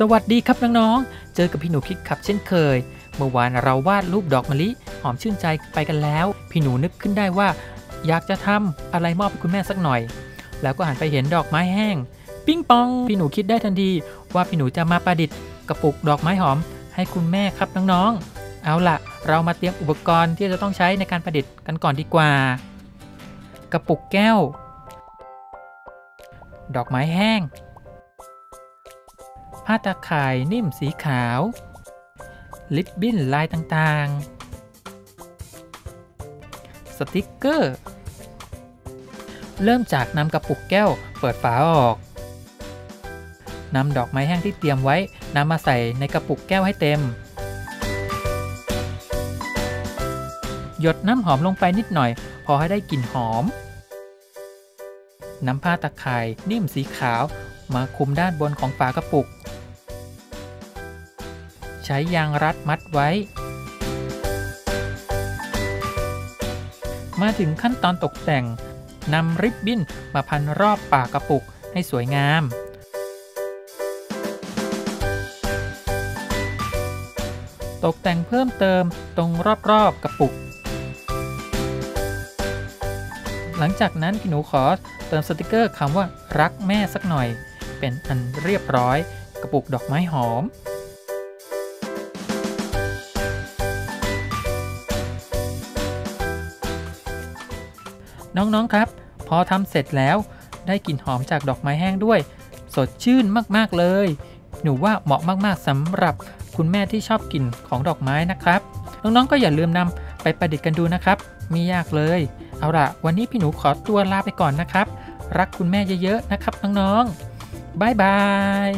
สวัสดีครับน้องๆ เจอกับพี่หนูคิดขับเช่นเคย เมื่อวานเราวาดรูปดอกมะลิหอมชื่นใจไปกันแล้ว พี่หนูนึกขึ้นได้ว่า อยากจะทำอะไรมอบให้คุณแม่สักหน่อย แล้วก็หันไปเห็นดอกไม้แห้ง ปิ้งปอง พี่หนูคิดได้ทันทีว่าพี่หนูจะมาประดิษฐ์กระปุกดอกไม้หอม ให้คุณแม่ครับน้องๆ เอาล่ะ เรามาเตรียมอุปกรณ์ที่จะต้องใช้ในการประดิษฐ์กันก่อนดีกว่า กระปุกแก้ว ดอกไม้แห้ง ผ้าตาข่ายนิ่มสีขาว ลิปบิ้นลายต่างๆ สติกเกอร์ เริ่มจากนำกระปุกแก้วเปิดฝาออกนำดอกไม้แห้งที่เตรียมไว้นำมาใส่ในกระปุกแก้วให้เต็ม หยดน้ำหอมลงไปนิดหน่อย พอให้ได้กลิ่นหอมนำผ้าตะข่ายนิ่มสีขาวมาคลุมด้านบนของฝากระปุก ใช้ยางรัดมัดไว้ มาถึงขั้นตอนตกแต่งนำริบบิ้นมาพันรอบปากกระปุกให้สวยงาม ตกแต่งเพิ่มเติมตรงรอบๆกระปุก หลังจากนั้นพี่หนูขอเติมสติกเกอร์คำว่ารักแม่สักหน่อย เป็นอันเรียบร้อยกระปุกดอกไม้หอม น้องๆครับ พอทำเสร็จแล้วได้กลิ่นหอมจากดอกไม้แห้งด้วย สดชื่นมากๆเลย หนูว่าเหมาะมากๆสำหรับคุณแม่ที่ชอบกลิ่นของดอกไม้นะครับ น้องๆก็อย่าลืมนำไปประดิษฐ์กันดูนะครับมียากเลย เอาล่ะ วันนี้พี่หนูขอตัวลาไปก่อนนะครับ รักคุณแม่เยอะๆนะครับน้องๆบายบาย